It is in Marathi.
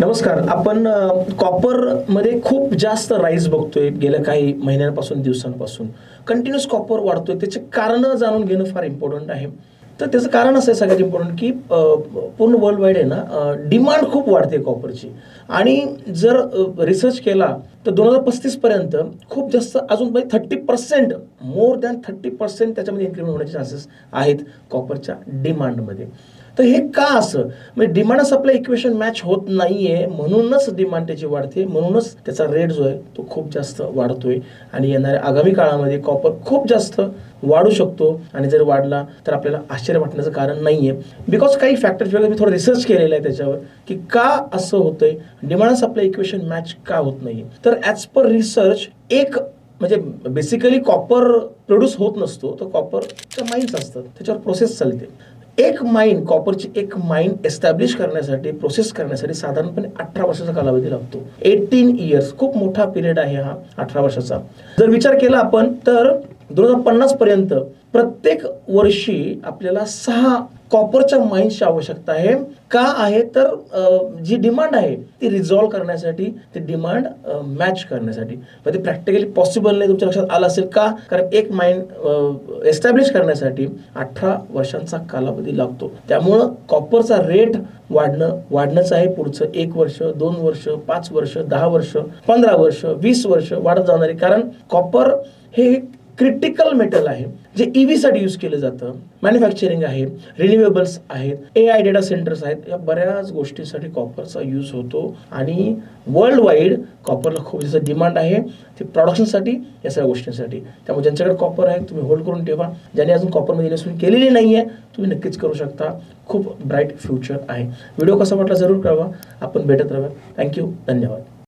नमस्कार. आपण कॉपरमध्ये खूप जास्त राईज बघतोय गेल्या काही महिन्यांपासून दिवसांपासून. कंटिन्युअस कॉपर वाढतोय. त्याचे कारण जाणून घेणं फार इम्पॉर्टंट आहे. तर त्याचं कारण असं आहे सगळ्यात इम्पॉर्टंट की पूर्ण वर्ल्ड वाईड आहे ना डिमांड खूप वाढते कॉपरची आणि जर रिसर्च केला तर दोन हजार पस्तीसपर्यंत खूप जास्त अजून म्हणजे thirty percent more than thirty percent त्याच्यामध्ये इन्क्रीमेंट होण्याचे चान्सेस आहेत कॉपरच्या डिमांडमध्ये तर हे का असं? म्हणजे डिमांड सप्लाय इक्वेशन मॅच होत नाहीये. म्हणूनच डिमांड त्याची वाढते. म्हणूनच त्याचा रेट जो आहे तो खूप जास्त वाढतोय. आणि येणाऱ्या आगामी काळामध्ये कॉपर खूप जास्त वाढू शकतो. आणि जर वाढला तर आपल्याला आश्चर्य वाटण्याचं कारण नाहीये. बिकॉज काही फॅक्टर्स वगैरे मी थोडं रिसर्च केलेलं आहे त्याच्यावर की का असं होतंय? डिमांड सप्लाय इक्वेशन मॅच का होत नाही तर ॲज पर रिसर्च एक म्हणजे बेसिकली कॉपर प्रोड्यूस होत नसतो तर कॉपरच्या माईन्स असतात. त्याच्यावर प्रोसेस चालते. एक माइन कॉपरची एक माइन एस्टॅब्लिश करण्यासाठी प्रोसेस करण्यासाठी साधारणपणे अठरा वर्षाचा कालावधी लागतो. एटीन इयर्स खूप मोठा पिरियड आहे हा अठरा वर्षाचा. जर विचार केला आपण तर दोन हजार पन्नास पर्यंत प्रत्येक वर्षी आपल्याला सहा कॉपरच्या माइन्सची आवश्यकता आहे. का आहे? तर जी डिमांड आहे ती रिझॉल्व्ह करण्यासाठी ती डिमांड मॅच करण्यासाठी. पण ते प्रॅक्टिकली पॉसिबल नाही तुमच्या लक्षात आलं असेल का? कारण एक माइंड एस्टॅब्लिश करण्यासाठी अठरा वर्षांचा कालावधी लागतो. त्यामुळं कॉपरचा रेट वाढणं वाढणंच आहे पुढचं एक वर्ष दोन वर्ष पाच वर्ष दहा वर्ष पंधरा वर्ष वीस वर्ष वाढत जाणार. आहे कारण कॉपर हे क्रिटिकल मेटल आहे जे ईव्ही साठी यूज केलं जातं. मॅन्युफॅक्चरिंग आहे रिन्युएबल्स आहेत ए आय डेटा सेंटर्स आहेत या बऱ्याच गोष्टींसाठी कॉपरचा यूज होतो. आणि वर्ल्ड वाईड कॉपरला खूप जास्त डिमांड आहे. ते प्रोडक्शनसाठी या सगळ्या गोष्टींसाठी. त्यामुळे ज्यांच्याकडे कॉपर आहे तुम्ही होल्ड करून ठेवा. ज्यांनी अजून कॉपरमध्ये इन्व्हेस्टमेंट केलेली नाही आहे तुम्ही नक्कीच करू शकता. खूप ब्राईट फ्युचर आहे. व्हिडिओ कसा वाटला जरूर कळवा. आपण भेटत राहा थँक्यू धन्यवाद.